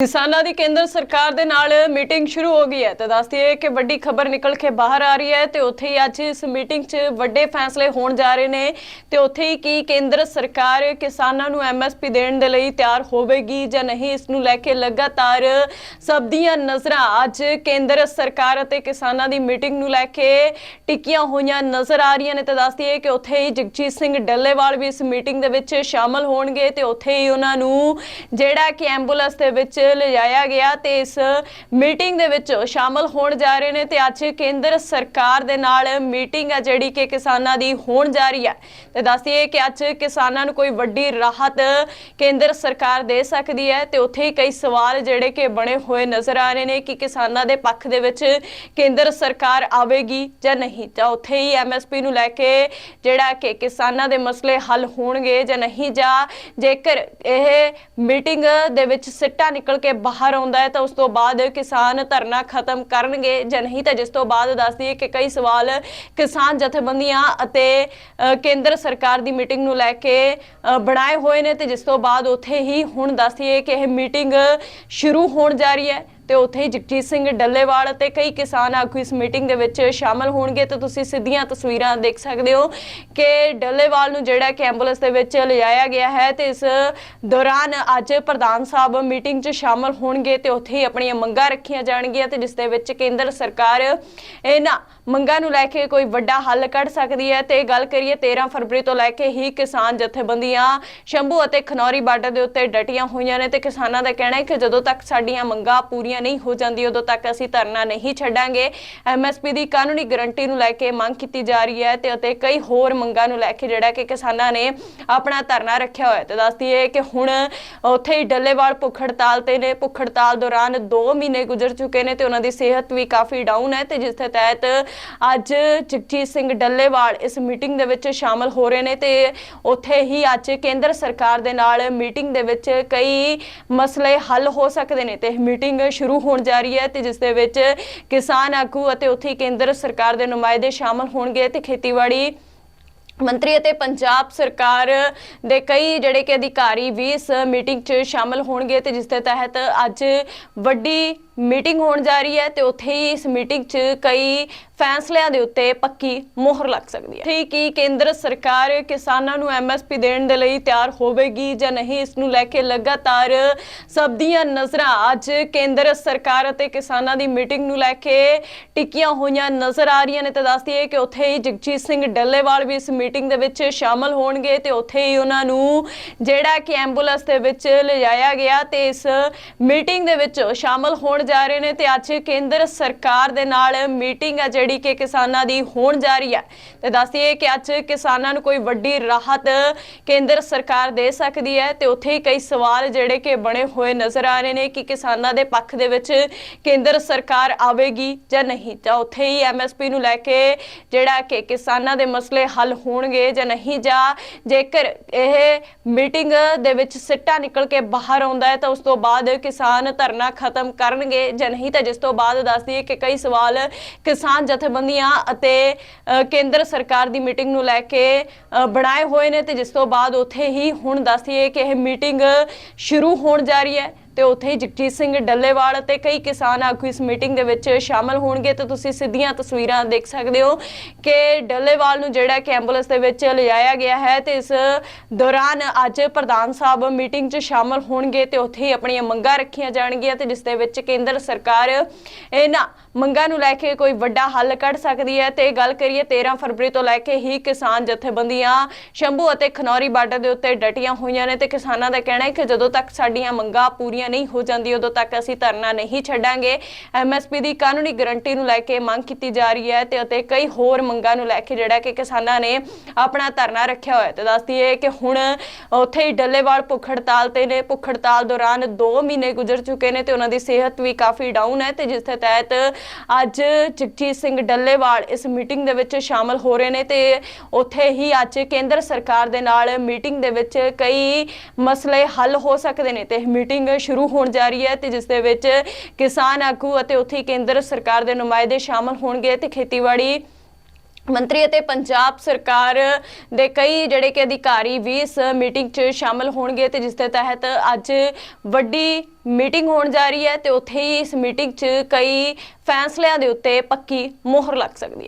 ਕਿਸਾਨਾਂ ਦੀ ਕੇਂਦਰ ਸਰਕਾਰ ਦੇ ਨਾਲ ਮੀਟਿੰਗ ਸ਼ੁਰੂ ਹੋ ਗਈ ਹੈ ਤੇ ਦੱਸਦੀ ਹੈ ਕਿ ਵੱਡੀ ਖਬਰ ਨਿਕਲ ਕੇ ਬਾਹਰ ਆ ਰਹੀ ਹੈ ਤੇ ਉੱਥੇ ਹੀ ਅੱਜ ਇਸ ਮੀਟਿੰਗ 'ਚ ਵੱਡੇ ਫੈਸਲੇ ਹੋਣ ਜਾ ਰਹੇ ਨੇ ਤੇ ਉੱਥੇ ਹੀ ਕੀ ਕੇਂਦਰ ਸਰਕਾਰ ਕਿਸਾਨਾਂ ਨੂੰ ਐਮਐਸਪੀ ਦੇਣ ਦੇ ਲਈ ਤਿਆਰ ਹੋਵੇਗੀ ਜਾਂ ਨਹੀਂ, ਇਸ ਨੂੰ ਲੈ ਕੇ ਲਗਾਤਾਰ ਸਭ ਦੀਆਂ ਨਜ਼ਰਾਂ ਅੱਜ ਕੇਂਦਰ ਸਰਕਾਰ ਅਤੇ ਕਿਸਾਨਾਂ ਦੀ ਮੀਟਿੰਗ ਨੂੰ ਲੈ ਕੇ ਟਿੱਕੀਆਂ ਹੋਈਆਂ ਨਜ਼ਰ ਆ ਰਹੀਆਂ ਨੇ ਤੇ ਦੱਸਦੀ ਹੈ ਕਿ ਉੱਥੇ ਹੀ ਜਗਜੀਤ ਸਿੰਘ ਡੱਲੇਵਾਲ ਵੀ ਇਸ ਮੀਟਿੰਗ ਦੇ ਵਿੱਚ ਸ਼ਾਮਲ ਹੋਣਗੇ ਤੇ ਉੱਥੇ ਹੀ ਉਹਨਾਂ ਨੂੰ ਜਿਹੜਾ ਕਿ ਐਂਬੂਲੈਂਸ ਦੇ ਵਿੱਚ ਲਿਜਾਇਆ ਗਿਆ ਤੇ ਇਸ ਮੀਟਿੰਗ ਦੇ ਵਿੱਚ ਸ਼ਾਮਲ ਹੋਣ ਜਾ ਰਹੇ ਨੇ ਤੇ ਅੱਜ ਕੇਂਦਰ ਸਰਕਾਰ ਦੇ ਨਾਲ ਮੀਟਿੰਗ ਹੈ ਜਿਹੜੀ ਕਿ ਕਿਸਾਨਾਂ ਦੀ ਹੋਣ ਜਾ ਰਹੀ ਹੈ। ਤੇ ਦੱਸਦੀਏ ਕਿ ਅੱਜ ਕਿਸਾਨਾਂ ਨੂੰ ਕੋਈ ਵੱਡੀ ਰਾਹਤ ਕੇਂਦਰ ਸਰਕਾਰ ਦੇ ਸਕਦੀ ਹੈ ਤੇ ਉੱਥੇ ਹੀ ਕਈ ਸਵਾਲ ਜਿਹੜੇ ਕਿ ਬਣੇ ਹੋਏ ਨਜ਼ਰ ਆ ਰਹੇ ਨੇ ਕਿ ਕਿਸਾਨਾਂ ਦੇ ਪੱਖ ਦੇ ਵਿੱਚ ਕੇਂਦਰ ਸਰਕਾਰ ਆਵੇਗੀ ਜਾਂ ਨਹੀਂ। ਤਾਂ ਉੱਥੇ ਹੀ ਐਮਐਸਪੀ ਨੂੰ ਲੈ ਕੇ ਜਿਹੜਾ ਕਿ ਕਿਸਾਨਾਂ ਦੇ ਮਸਲੇ ਹੱਲ ਹੋਣਗੇ ਜਾਂ ਨਹੀਂ, ਜਾਂ ਜੇਕਰ ਇਹ ਮੀਟਿੰਗ ਦੇ ਵਿੱਚ ਸਿੱਟਾ ਨਿਕਲ ਕੇ ਬਾਹਰ ਆਉਂਦਾ ਹੈ ਤਾਂ ਉਸ ਤੋਂ ਬਾਅਦ ਕਿਸਾਨ ਧਰਨਾ ਖਤਮ ਕਰਨਗੇ ਜਾਂ ਨਹੀਂ ਤਾਂ ਜਿਸ ਤੋਂ ਬਾਅਦ ਦੱਸਦੀ ਹੈ ਕਿ ਕਈ ਸਵਾਲ ਕਿਸਾਨ ਜਥੇਬੰਦੀਆਂ ਅਤੇ ਕੇਂਦਰ ਸਰਕਾਰ ਦੀ ਮੀਟਿੰਗ ਨੂੰ ਲੈ ਕੇ ਬਣਾਏ ਹੋਏ ਨੇ ਤੇ ਜਿਸ ਤੋਂ ਬਾਅਦ ਉੱਥੇ ਹੀ ਹੁਣ ਦੱਸਦੀ ਹੈ ਕਿ ਇਹ ਮੀਟਿੰਗ ਸ਼ੁਰੂ ਹੋਣ ਜਾ ਰਹੀ ਹੈ। ਤੇ ਉੱਥੇ ਹੀ ਜਗਜੀਤ ਸਿੰਘ ਡੱਲੇਵਾਲ ਅਤੇ ਕਈ ਕਿਸਾਨ ਆਗੂ ਇਸ ਮੀਟਿੰਗ ਦੇ ਵਿੱਚ ਸ਼ਾਮਲ ਹੋਣਗੇ ਤੇ ਤੁਸੀਂ ਸਿੱਧੀਆਂ ਤਸਵੀਰਾਂ ਦੇਖ ਸਕਦੇ ਹੋ ਕਿ ਡੱਲੇਵਾਲ ਨੂੰ ਜਿਹੜਾ ਕਿ ਐਂਬੂਲੈਂਸ ਦੇ ਵਿੱਚ ਲਿਜਾਇਆ ਗਿਆ ਹੈ ਤੇ ਇਸ ਦੌਰਾਨ ਅੱਜ ਪ੍ਰਧਾਨ ਸਾਹਿਬ ਮੀਟਿੰਗ 'ਚ ਸ਼ਾਮਲ ਹੋਣਗੇ ਤੇ ਉੱਥੇ ਹੀ ਆਪਣੀਆਂ ਮੰਗਾਂ ਰੱਖੀਆਂ ਜਾਣਗੀਆਂ ਤੇ ਜਿਸ ਦੇ ਵਿੱਚ ਕੇਂਦਰ ਸਰਕਾਰ ਇਹਨਾਂ ਮੰਗਾਂ ਨੂੰ ਲੈ ਕੇ ਕੋਈ ਵੱਡਾ ਹੱਲ ਕੱਢ ਸਕਦੀ ਹੈ ਤੇ ਗੱਲ ਕਰੀਏ 13 ਫਰਵਰੀ ਤੋਂ ਲੈ ਕੇ ਹੀ ਕਿਸਾਨ ਜਥੇਬੰਦੀਆਂ ਸ਼ੰਭੂ ਅਤੇ ਖਨੌਰੀ ਬਾਰਡਰ ਦੇ ਉੱਤੇ ਡਟੀਆਂ ਹੋਈਆਂ ਨੇ ਤੇ ਕਿਸਾਨਾਂ ਦਾ ਕਹਿਣਾ ਹੈ ਕਿ ਜਦੋਂ ਤੱਕ ਸਾਡੀਆਂ ਮੰਗਾਂ ਪੂਰੀਆਂ ਨਹੀਂ ਹੋ ਜਾਂਦੀਆਂ, ਉਦੋਂ ਤੱਕ ਅਸੀਂ ਧਰਨਾ ਨਹੀਂ ਛੱਡਾਂਗੇ। ਐਮਐਸਪੀ ਦੀ ਕਾਨੂੰਨੀ ਗਾਰੰਟੀ ਨੂੰ ਲੈ ਕੇ ਮੰਗ ਕੀਤੀ ਜਾ ਰਹੀ ਹੈ ਤੇ ਅਤੇ ਕਈ ਹੋਰ ਮੰਗਾਂ ਨੂੰ ਲੈ ਕੇ ਜਿਹੜਾ ਕਿ ਕਿਸਾਨਾਂ ਨੇ ਆਪਣਾ ਧਰਨਾ ਰੱਖਿਆ ਹੋਇਆ ਤੇ ਦੱਸਦੀ ਹੈ ਕਿ ਹੁਣ ਉੱਥੇ ਹੀ ਡੱਲੇਵਾਲ ਭੁੱਖ ਹੜਤਾਲ ਤੇ ਨੇ। ਭੁੱਖ ਹੜਤਾਲ ਦੌਰਾਨ 2 ਮਹੀਨੇ ਗੁਜ਼ਰ ਚੁੱਕੇ ਨੇ ਤੇ ਉਹਨਾਂ ਦੀ ਸਿਹਤ ਵੀ ਕਾਫੀ ਡਾਊਨ ਹੈ ਤੇ ਜਿਸ ਦੇ ਤਹਿਤ ਅੱਜ ਜਗਜੀਤ ਸਿੰਘ ਡੱਲੇਵਾਲ ਇਸ ਮੀਟਿੰਗ ਦੇ ਵਿੱਚ ਸ਼ਾਮਲ ਹੋ ਰਹੇ ਨੇ ਤੇ ਉੱਥੇ ਹੀ ਅੱਜ ਕੇਂਦਰ ਸਰਕਾਰ ਦੇ ਨਾਲ ਮੀਟਿੰਗ ਦੇ ਵਿੱਚ ਕਈ ਮਸਲੇ ਹੱਲ ਹੋ ਸਕਦੇ ਨੇ ਤੇ ਮੀਟਿੰਗ ਸ਼ੁਰੂ ਹੋਣ ਜਾ ਰਹੀ ਹੈ ਤੇ ਜਿਸ ਦੇ ਵਿੱਚ ਕਿਸਾਨ ਆਗੂ ਅਤੇ ਉੱਥੇ ਕੇਂਦਰ ਸਰਕਾਰ ਦੇ ਨੁਮਾਇੰਦੇ ਸ਼ਾਮਲ ਹੋਣਗੇ ਤੇ ਖੇਤੀਬਾੜੀ ਮੰਤਰੀ ਅਤੇ ਪੰਜਾਬ ਸਰਕਾਰ ਦੇ ਕਈ ਜਿਹੜੇ ਕਿ ਅਧਿਕਾਰੀ ਵੀ ਇਸ ਮੀਟਿੰਗ 'ਚ ਸ਼ਾਮਲ ਹੋਣਗੇ ਤੇ ਜਿਸ ਦੇ ਤਹਿਤ ਅੱਜ ਵੱਡੀ ਮੀਟਿੰਗ ਹੋਣ ਜਾ ਰਹੀ ਹੈ ਤੇ ਉੱਥੇ ਹੀ ਇਸ ਮੀਟਿੰਗ 'ਚ ਕਈ ਫੈਸਲਿਆਂ ਦੇ ਉੱਤੇ ਪੱਕੀ ਮੋਹਰ ਲੱਗ ਸਕਦੀ ਹੈ। ਠੀਕ ਹੀ ਕੇਂਦਰ ਸਰਕਾਰ ਕਿਸਾਨਾਂ ਨੂੰ ਐਮਐਸਪੀ ਦੇਣ ਦੇ ਲਈ ਤਿਆਰ ਹੋਵੇਗੀ ਜਾਂ ਨਹੀਂ, ਇਸ ਨੂੰ ਲੈ ਕੇ ਲਗਾਤਾਰ ਸਭ ਦੀਆਂ ਨਜ਼ਰਾਂ ਅੱਜ ਕੇਂਦਰ ਸਰਕਾਰ ਅਤੇ ਕਿਸਾਨਾਂ ਦੀ ਮੀਟਿੰਗ ਨੂੰ ਲੈ ਕੇ ਟਿੱਕੀਆਂ ਹੋਈਆਂ ਨਜ਼ਰ ਆ ਰਹੀਆਂ ਨੇ। ਤੇ ਦੱਸਦੀ ਹੈ ਕਿ ਉੱਥੇ ਹੀ ਜਗਜੀਤ ਸਿੰਘ ਡੱਲੇਵਾਲ ਵੀ ਇਸ ਮੀਟਿੰਗ ਦੇ ਵਿੱਚ ਸ਼ਾਮਲ ਹੋਣਗੇ ਤੇ ਉੱਥੇ ਹੀ ਉਹਨਾਂ ਨੂੰ ਜਿਹੜਾ ਕਿ ਐਂਬੂਲੈਂਸ ਦੇ ਵਿੱਚ ਲਿਜਾਇਆ ਗਿਆ ਤੇ ਇਸ ਮੀਟਿੰਗ ਦੇ ਵਿੱਚ ਸ਼ਾਮਲ ਹੋਣ ਜਾ ਰਹੇ ਨੇ ਤੇ ਅੱਜ ਕੇਂਦਰ ਸਰਕਾਰ ਦੇ ਨਾਲ ਮੀਟਿੰਗ ਆ ਜਿਹੜੀ ਕਿ ਕਿਸਾਨਾਂ ਦੀ ਹੋਣ ਜਾ ਰਹੀ ਹੈ ਤੇ ਦੱਸਦੀਏ ਕਿ ਅੱਜ ਕਿਸਾਨਾਂ ਨੂੰ ਕੋਈ ਵੱਡੀ ਰਾਹਤ ਕੇਂਦਰ ਸਰਕਾਰ ਦੇ ਸਕਦੀ ਹੈ ਤੇ ਉੱਥੇ ਹੀ ਕਈ ਸਵਾਲ ਜਿਹੜੇ ਕਿ ਬਣੇ ਹੋਏ ਨਜ਼ਰ ਆ ਰਹੇ ਨੇ ਕਿ ਕਿਸਾਨਾਂ ਦੇ ਪੱਖ ਦੇ ਵਿੱਚ ਕੇਂਦਰ ਸਰਕਾਰ ਆਵੇਗੀ ਜਾਂ ਨਹੀਂ। ਤਾਂ ਉੱਥੇ ਹੀ ਐਮਐਸਪੀ ਨੂੰ ਲੈ ਕੇ ਜਿਹੜਾ ਕਿ ਕਿਸਾਨਾਂ ਦੇ ਮਸਲੇ ਹੱਲ ਹੋਣ ਹੋਣਗੇ ਜਾਂ ਨਹੀਂ, ਜਾਂ ਜੇਕਰ ਇਹ ਮੀਟਿੰਗ ਦੇ ਵਿੱਚ ਸਿੱਟਾ ਨਿਕਲ ਕੇ ਬਾਹਰ ਆਉਂਦਾ ਹੈ, ਤਾਂ ਉਸ ਤੋਂ ਬਾਅਦ ਕਿਸਾਨ ਧਰਨਾ ਖਤਮ ਕਰਨਗੇ ਜਾਂ ਨਹੀਂ, ਤਾਂ ਜਿਸ ਤੋਂ ਬਾਅਦ ਦੱਸਦੀ ਹੈ ਕਿ ਕਈ ਸਵਾਲ ਕਿਸਾਨ ਜਥੇਬੰਦੀਆਂ ਅਤੇ ਕੇਂਦਰ ਸਰਕਾਰ ਦੀ ਮੀਟਿੰਗ ਨੂੰ ਲੈ ਕੇ ਬਣਾਏ ਹੋਏ ਨੇ, ਤੇ ਜਿਸ ਤੋਂ ਬਾਅਦ ਉੱਥੇ ਹੀ ਹੁਣ ਦੱਸਦੀ ਹੈ ਕਿ ਇਹ ਮੀਟਿੰਗ ਸ਼ੁਰੂ ਹੋਣ ਜਾ ਰਹੀ ਹੈ। ਤੇ ਉੱਥੇ ਹੀ ਜਗਜੀਤ ਸਿੰਘ ਡੱਲੇਵਾਲ ਅਤੇ ਕਈ ਕਿਸਾਨ ਆਗੂ ਇਸ ਮੀਟਿੰਗ ਦੇ ਵਿੱਚ ਸ਼ਾਮਲ ਹੋਣਗੇ ਤੇ ਤੁਸੀਂ ਸਿੱਧੀਆਂ ਤਸਵੀਰਾਂ ਦੇਖ ਸਕਦੇ ਹੋ ਕਿ ਡੱਲੇਵਾਲ ਨੂੰ ਜਿਹੜਾ ਕਿ ਐਂਬੂਲੈਂਸ ਦੇ ਵਿੱਚ ਲਿਜਾਇਆ ਗਿਆ ਹੈ ਤੇ ਇਸ ਦੌਰਾਨ ਅੱਜ ਪ੍ਰਧਾਨ ਸਾਹਿਬ ਮੀਟਿੰਗ 'ਚ ਸ਼ਾਮਲ ਹੋਣਗੇ ਤੇ ਉੱਥੇ ਹੀ ਆਪਣੀਆਂ ਮੰਗਾਂ ਰੱਖੀਆਂ ਜਾਣਗੀਆਂ ਤੇ ਜਿਸ ਦੇ ਵਿੱਚ ਕੇਂਦਰ ਸਰਕਾਰ ਇਹਨਾਂ ਮੰਗਾਂ ਨੂੰ ਲੈ ਕੇ ਕੋਈ ਵੱਡਾ ਹੱਲ ਕੱਢ ਸਕਦੀ ਹੈ ਤੇ ਗੱਲ ਕਰੀਏ 13 ਫਰਵਰੀ ਤੋਂ ਲੈ ਕੇ ਹੀ ਕਿਸਾਨ ਜਥੇਬੰਦੀਆਂ ਸ਼ੰਭੂ ਅਤੇ ਖਨੌਰੀ ਬਾਰਡਰ ਦੇ ਉੱਤੇ ਡਟੀਆਂ ਹੋਈਆਂ ਨੇ ਤੇ ਕਿਸਾਨਾਂ ਦਾ ਕਹਿਣਾ ਹੈ ਕਿ ਜਦੋਂ ਤੱਕ ਸਾਡੀਆਂ ਮੰਗਾਂ ਪੂਰੀਆਂ ਨਹੀਂ ਹੋ ਜਾਂਦੀ, ਉਦੋਂ ਤੱਕ ਅਸੀਂ ਧਰਨਾ ਨਹੀਂ ਛੱਡਾਂਗੇ। ਐਮਐਸਪੀ ਦੀ ਕਾਨੂੰਨੀ ਗਰੰਟੀ ਨੂੰ ਲੈ ਕੇ ਮੰਗ ਕੀਤੀ ਜਾ ਰਹੀ ਹੈ ਤੇ ਅਤੇ ਕਈ ਹੋਰ ਮੰਗਾਂ ਨੂੰ ਲੈ ਕੇ ਜਿਹੜਾ ਕਿ ਕਿਸਾਨਾਂ ਨੇ ਆਪਣਾ ਧਰਨਾ ਰੱਖਿਆ ਹੋਇਆ ਤੇ ਦੱਸਦੀ ਹੈ ਕਿ ਹੁਣ ਉੱਥੇ ਹੀ ਡੱਲੇਵਾਲ ਭੁੱਖ ਹੜਤਾਲ ਤੇ ਨੇ। ਭੁੱਖ ਹੜਤਾਲ ਦੌਰਾਨ 2 ਮਹੀਨੇ ਗੁਜ਼ਰ ਚੁੱਕੇ ਨੇ ਤੇ ਉਹਨਾਂ ਦੀ ਸਿਹਤ ਵੀ ਕਾਫੀ ਡਾਊਨ ਹੈ ਤੇ ਜਿਸ ਦੇ ਤਹਿਤ ਅੱਜ ਜਗਜੀਤ ਸਿੰਘ ਡੱਲੇਵਾਲ ਇਸ ਮੀਟਿੰਗ ਦੇ ਵਿੱਚ ਸ਼ਾਮਲ ਹੋ ਰਹੇ ਨੇ ਤੇ ਉੱਥੇ ਹੀ ਅੱਜ ਕੇਂਦਰ ਸਰਕਾਰ ਦੇ ਨਾਲ ਮੀਟਿੰਗ ਦੇ ਵਿੱਚ ਕਈ ਮਸਲੇ ਹੱਲ ਹੋ ਸਕਦੇ ਨੇ ਤੇ ਮੀਟਿੰਗ ਸ਼ੁਰੂ ਸ਼ੁਰੂ ਹੋਣ ਜਾ ਰਹੀ ਹੈ ਤੇ ਜਿਸ ਦੇ ਵਿੱਚ ਕਿਸਾਨ ਆਗੂ ਅਤੇ ਉੱਥੇ ਕੇਂਦਰ ਸਰਕਾਰ ਦੇ ਨੁਮਾਇੰਦੇ ਸ਼ਾਮਲ ਹੋਣਗੇ ਤੇ ਖੇਤੀਬਾੜੀ ਮੰਤਰੀ ਅਤੇ ਪੰਜਾਬ ਸਰਕਾਰ ਦੇ ਕਈ ਜਿਹੜੇ ਕਿ ਅਧਿਕਾਰੀ ਵੀ ਇਸ ਮੀਟਿੰਗ 'ਚ ਸ਼ਾਮਲ ਹੋਣਗੇ ਤੇ ਜਿਸ ਦੇ ਤਹਿਤ ਅੱਜ ਵੱਡੀ ਮੀਟਿੰਗ ਹੋਣ ਜਾ ਰਹੀ ਹੈ ਤੇ ਉੱਥੇ ਹੀ ਇਸ ਮੀਟਿੰਗ 'ਚ ਕਈ ਫੈਸਲਿਆਂ ਦੇ ਉੱਤੇ ਪੱਕੀ ਮੋਹਰ ਲੱਗ ਸਕਦੀ ਹੈ।